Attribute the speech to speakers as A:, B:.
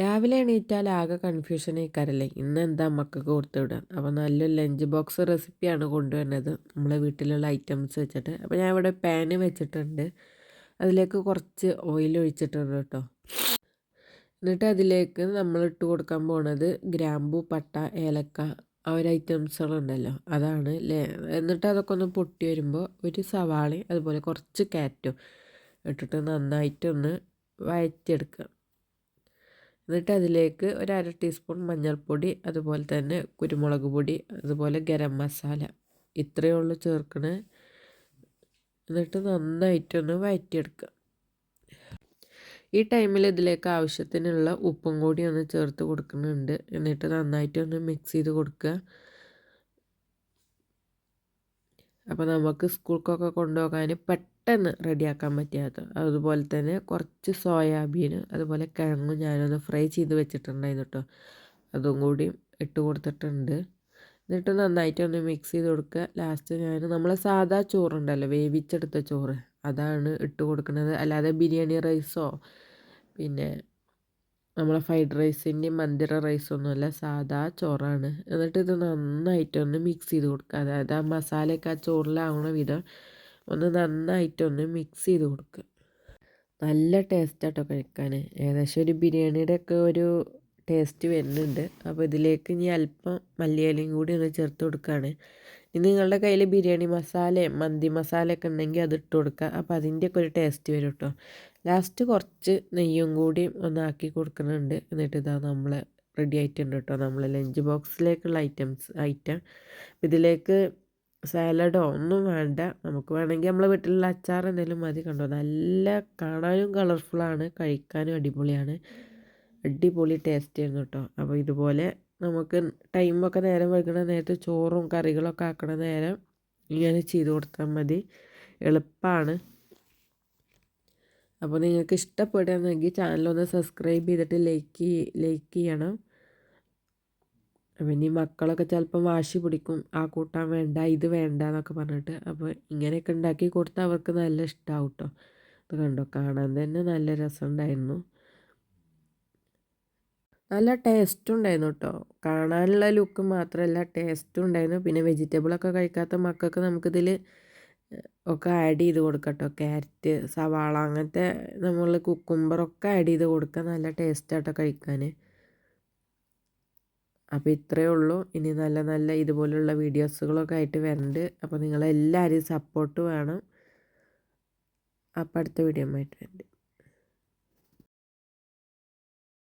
A: രാവിലെ എണീറ്റാൽ ആകെ കൺഫ്യൂഷൻ ആയിക്കാരല്ലേ. ഇന്ന് എന്താ മക്കൾക്ക് കൊടുത്തു വിടാൻ? അപ്പോൾ നല്ലൊരു ലഞ്ച് ബോക്സ് റെസിപ്പിയാണ് കൊണ്ടുവരുന്നത്. നമ്മളെ വീട്ടിലുള്ള ഐറ്റംസ് വെച്ചിട്ട്. അപ്പോൾ ഞാൻ ഇവിടെ പാന് വെച്ചിട്ടുണ്ട്. അതിലേക്ക് കുറച്ച് ഓയിൽ ഒഴിച്ചിട്ടുണ്ട് കേട്ടോ. എന്നിട്ട് അതിലേക്ക് നമ്മൾ ഇട്ട് കൊടുക്കാൻ പോണത് ഗ്രാമ്പു പട്ട ഏലക്ക ആ ഒരു ഐറ്റംസുകളുണ്ടല്ലോ അതാണ് എന്നിട്ട് അതൊക്കെ ഒന്ന് പൊട്ടി വരുമ്പോൾ ഒരു സവാളയും അതുപോലെ കുറച്ച് കാറ്റും ഇട്ടിട്ട് നന്നായിട്ടൊന്ന് വഴറ്റിയെടുക്കുക എന്നിട്ട് അതിലേക്ക് ഒരു അര ടീസ്പൂൺ മഞ്ഞൾപ്പൊടി അതുപോലെ തന്നെ കുരുമുളക് പൊടി അതുപോലെ ഗരം മസാല ഇത്രയേ ഉള്ളൂ ചേർക്കണേ. എന്നിട്ട് നന്നായിട്ടൊന്ന് വഴറ്റിയെടുക്കുക ഈ ടൈമിൽ ഇതിലേക്ക് ആവശ്യത്തിനുള്ള ഉപ്പും കൂടി ഒന്ന് ചേർത്ത് കൊടുക്കുന്നുണ്ട്. എന്നിട്ട് നന്നായിട്ടൊന്ന് മിക്സ് ചെയ്ത് കൊടുക്കുക. അപ്പോൾ നമുക്ക് സ്കൂൾക്കൊക്കെ കൊണ്ടുപോകാൻ പെട്ടെന്ന് റെഡിയാക്കാൻ പറ്റിയത് അതുപോലെ തന്നെ കുറച്ച് സോയാബീൻ അതുപോലെ കിഴങ്ങ് ഞാനൊന്ന് ഫ്രൈ ചെയ്ത് വെച്ചിട്ടുണ്ടായിരുന്നു കേട്ടോ അതും കൂടി ഇട്ട് കൊടുത്തിട്ടുണ്ട്. എന്നിട്ട് നന്നായിട്ട് ഒന്ന് മിക്സ് ചെയ്ത് കൊടുക്കുക. ലാസ്റ്റ് ഞാൻ നമ്മളെ സാധാ ചോറുണ്ടല്ലോ വേവിച്ചെടുത്ത ചോറ്. അതാണ് ഇട്ട് കൊടുക്കുന്നത്. അല്ലാതെ ബിരിയാണി റൈസോ പിന്നെ നമ്മളെ ഫ്രൈഡ് റൈസിന്റെ മന്തിര റൈസൊന്നുമല്ല സാധാ ചോറാണ്. എന്നിട്ട് ഇത് നന്നായിട്ടൊന്ന് മിക്സ് ചെയ്ത് കൊടുക്കുക. അതായത് ആ മസാലയൊക്കെ ആ ചോറിലാവണ വിധം ഒന്ന് നന്നായിട്ടൊന്ന് മിക്സ് ചെയ്ത് കൊടുക്കുക. നല്ല ടേസ്റ്റാട്ടോ കഴിക്കാൻ. ഏകദേശം ഒരു ബിരിയാണിയുടെ ഒക്കെ ഒരു ടേസ്റ്റ് വരുന്നുണ്ട്. അപ്പോൾ ഇതിലേക്ക് ഇനി അല്പം മല്ലിയിലയും കൂടി ഒന്ന് ചേർത്ത് കൊടുക്കുകയാണ് ഇനി നിങ്ങളുടെ കയ്യിൽ ബിരിയാണി മസാലയും മന്തി മസാലയൊക്കെ ഉണ്ടെങ്കിൽ അത് ഇട്ട് കൊടുക്കുക അപ്പോൾ അതിന്റെയൊക്കെ ഒരു ടേസ്റ്റ് വരും കേട്ടോ ലാസ്റ്റ് കുറച്ച് നെയ്യും കൂടി ഒന്നാക്കി കൊടുക്കുന്നുണ്ട്. എന്നിട്ട് ഇതാ നമ്മൾ റെഡി ആയിട്ടുണ്ട് കേട്ടോ നമ്മൾ ലഞ്ച് ബോക്സിലേക്കുള്ള ഐറ്റംസ് ഐറ്റം ഇതിലേക്ക് സാലഡോ ഒന്നും വേണ്ട. നമുക്ക് വേണമെങ്കിൽ നമ്മളെ വീട്ടിലുള്ള അച്ചാർ എന്തെങ്കിലും മതി കണ്ടോ? നല്ല കാണാനും കളർഫുള്ളാണ് കഴിക്കാനും അടിപൊളിയാണ്. അടിപൊളി ടേസ്റ്റ് ആയിരുന്നു കേട്ടോ അപ്പോൾ ഇതുപോലെ നമുക്ക് ടൈമൊക്കെ നേരം വൈകുന്ന നേരത്ത് ചോറും കറികളൊക്കെ ആക്കണ നേരം ഇങ്ങനെ ചെയ്ത് കൊടുത്താൽ മതി. എളുപ്പമാണ് അപ്പോൾ നിങ്ങൾക്ക് ഇഷ്ടപ്പെടുകയാണെങ്കിൽ ചാനലൊന്ന് സബ്സ്ക്രൈബ് ചെയ്തിട്ട് ലൈക്ക് ലൈക്ക് ചെയ്യണം. അപ്പം ഈ മക്കളൊക്കെ ചിലപ്പം വാശി പിടിക്കും ആ കൂട്ടാൻ വേണ്ട ഇത് വേണ്ട എന്നൊക്കെ പറഞ്ഞിട്ട്. അപ്പോൾ ഇങ്ങനെയൊക്കെ ഉണ്ടാക്കി കൊടുത്താൽ അവർക്ക് നല്ല ഇഷ്ടമാവും കേട്ടോ അത് കണ്ടോ കാണാൻ തന്നെ നല്ല രസമുണ്ടായിരുന്നു. നല്ല ടേസ്റ്റ് ഉണ്ടായിരുന്നു കേട്ടോ കാണാനുള്ള ലുക്ക് മാത്രമല്ല ടേസ്റ്റും ഉണ്ടായിരുന്നു. പിന്നെ വെജിറ്റബിളൊക്കെ കഴിക്കാത്ത മക്കൾക്ക് നമുക്കിതിൽ ഒക്കെ ആഡ് ചെയ്ത് കൊടുക്കാം കേട്ടോ ക്യാരറ്റ് സവാള അങ്ങനത്തെ നമ്മൾ കുക്കുംബറൊക്കെ ആഡ് ചെയ്ത് കൊടുക്കുക നല്ല ടേസ്റ്റാട്ടോ കഴിക്കാൻ. അപ്പോൾ ഇത്രയേ ഉള്ളൂ. ഇനി നല്ല നല്ല ഇതുപോലുള്ള വീഡിയോസുകളൊക്കെ ആയിട്ട് വരുന്നുണ്ട് അപ്പോൾ നിങ്ങളെല്ലാവരും സപ്പോർട്ട് വേണം. അപ്പോൾ അടുത്ത വീഡിയോ ആയിട്ട് വരുന്നുണ്ട്